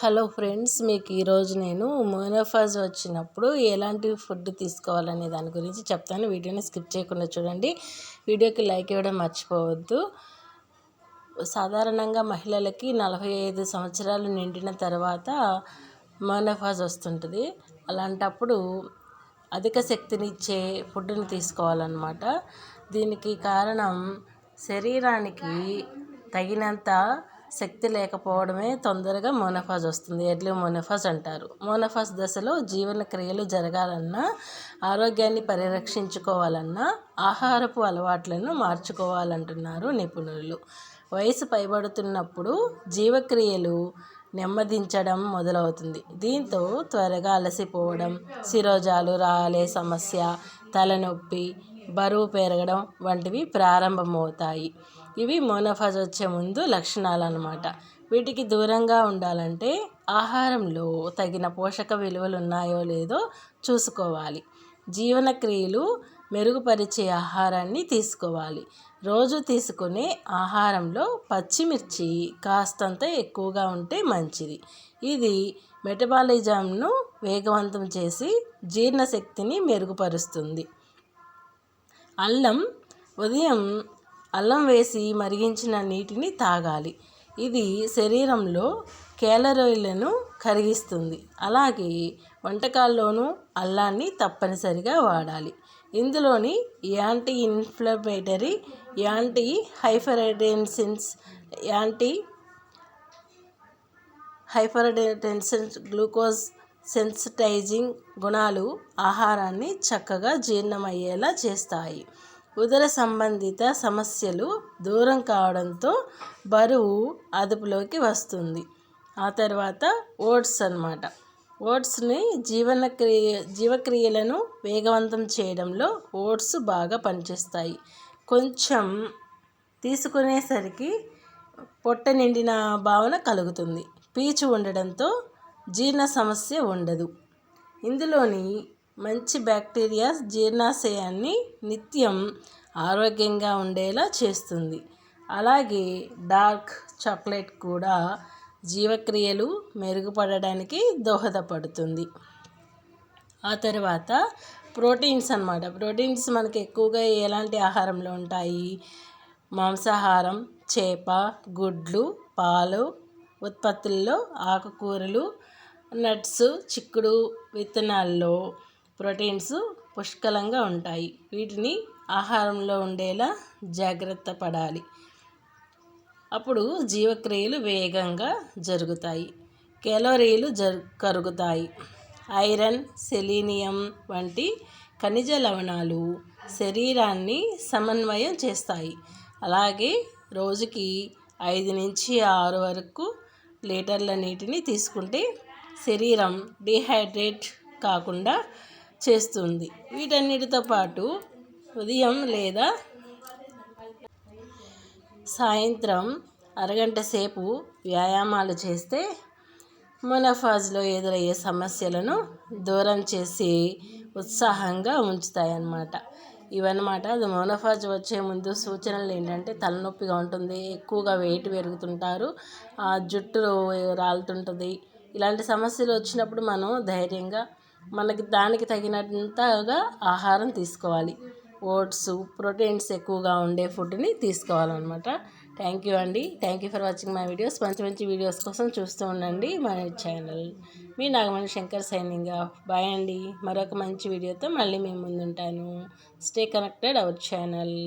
Hello friends మీకు ఈరోజు నేను మోనోఫాజ్ వచ్చినప్పుడు ఎలాంటి ఫుడ్ తీసుకోవాలనే దాని గురించి చెప్తాను. వీడియోని స్కిప్ చేయకుండా చూడండి. వీడియోకి లైక్ ఇవ్వడం మర్చిపోవద్దు. సాధారణంగా మహిళలకి నలభై ఐదు సంవత్సరాలు నిండిన తర్వాత మోనోఫాజ్ వస్తుంటుంది. అలాంటప్పుడు అధిక శక్తినిచ్చే ఫుడ్ని తీసుకోవాలన్నమాట. దీనికి కారణం శరీరానికి తగినంత శక్తి లేకపోవడమే తొందరగా మోనోఫాజ్ వస్తుంది. ఎర్లీ మోనోఫాజ్ అంటారు. మోనోఫాజ్ దశలో జీవన క్రియలు జరగాలన్నా ఆరోగ్యాన్ని పరిరక్షించుకోవాలన్నా ఆహారపు అలవాట్లను మార్చుకోవాలంటున్నారు నిపుణులు. వయసు పైబడుతున్నప్పుడు జీవక్రియలు నెమ్మదించడం మొదలవుతుంది. దీంతో త్వరగా అలసిపోవడం శిరోజాలు రాలే సమస్య తలనొప్పి బరువు పెరగడం వంటివి ప్రారంభమవుతాయి. ఇవి మోనోఫాజ్ వచ్చే ముందు లక్షణాలు అన్నమాట వీటికి దూరంగా ఉండాలంటే ఆహారంలో తగిన పోషక విలువలు ఉన్నాయో లేదో చూసుకోవాలి. జీవనక్రియలు మెరుగుపరిచే ఆహారాన్ని తీసుకోవాలి. రోజు తీసుకునే ఆహారంలో పచ్చిమిర్చి కాస్తంత ఎక్కువగా ఉంటే మంచిది. ఇది మెటబాలిజంను వేగవంతం చేసి జీర్ణశక్తిని మెరుగుపరుస్తుంది. అల్లం ఉదయం అల్లం వేసి మరిగించిన నీటిని తాగాలి. ఇది శరీరంలో క్యాలరీలను కరిగిస్తుంది. అలాగే వంటకాల్లోనూ అల్లాన్ని తప్పనిసరిగా వాడాలి. ఇందులోని anti inflammatory anti hypertensive anti hypertension glucose sensitising గుణాలు ఆహారాన్ని చక్కగా జీర్ణమయ్యేలా చేస్తాయి. ఉదర సంబంధిత సమస్యలు దూరం కావడంతో బరువు అదుపులోకి వస్తుంది. ఆ తర్వాత ఓట్స్ అనమాట ఓట్స్ని జీవన క్రియ జీవక్రియలను వేగవంతం చేయడంలో ఓట్స్ బాగా పనిచేస్తాయి. కొంచెం తీసుకునేసరికి పొట్ట నిండిన భావన కలుగుతుంది. పీచు ఉండడంతో జీర్ణ సమస్య ఉండదు. ఇందులోని మంచి బ్యాక్టీరియా జీర్ణాశయాన్ని నిత్యం ఆరోగ్యంగా ఉండేలా చేస్తుంది. అలాగే డార్క్ చాక్లెట్ కూడా జీవక్రియలు మెరుగుపడడానికి దోహదపడుతుంది. ఆ తర్వాత ప్రోటీన్స్ అనమాట ప్రోటీన్స్ మనకి ఎక్కువగా ఎలాంటి ఆహారంలో ఉంటాయి? మాంసాహారం చేప గుడ్లు పాలు ఉత్పత్తుల్లో ఆకుకూరలు నట్స్ చిక్కుడు విత్తనాల్లో ప్రోటీన్స్ పుష్కలంగా ఉంటాయి. వీటిని ఆహారంలో ఉండేలా జాగ్రత్త పడాలి. అప్పుడు జీవక్రియలు వేగంగా జరుగుతాయి. కెలోరీలు జరు కరుగుతాయి. ఐరన్ సెలీనియం వంటి ఖనిజ లవణాలు శరీరాన్ని సమన్వయం చేస్తాయి. అలాగే రోజుకి ఐదు నుంచి ఆరు వరకు లీటర్ల నీటిని తీసుకుంటే శరీరం డిహైడ్రేట్ కాకుండా చేస్తుంది. వీటన్నిటితో పాటు ఉదయం లేదా సాయంత్రం అరగంట సేపు వ్యాయామాలు చేస్తే మొనఫాజ్లో ఎదురయ్యే సమస్యలను దూరం చేసి ఉత్సాహంగా ఉంచుతాయన్నమాట. ఇవన్నమాట. అది మోనోఫాజ్ వచ్చే ముందు సూచనలు ఏంటంటే తలనొప్పిగా ఉంటుంది ఎక్కువగా వెయిట్ పెరుగుతుంటారు జుట్టు రాలుతుంటుంది ఇలాంటి సమస్యలు వచ్చినప్పుడు మనం ధైర్యంగా మనకి దానికి తగినంతగా ఆహారం తీసుకోవాలి. ఓట్స్ ప్రోటీన్స్ ఎక్కువగా ఉండే ఫుడ్ని తీసుకోవాలన్నమాట. థ్యాంక్ యూ అండి. Thank you for watching my videos. మంచి మంచి వీడియోస్ కోసం చూస్తూ ఉండండి మా ఛానల్. మీ Nagamani Shankar signing off. Bye అండి. మరొక మంచి వీడియోతో మళ్ళీ మేము ముందుంటాను. Stay connected our channel.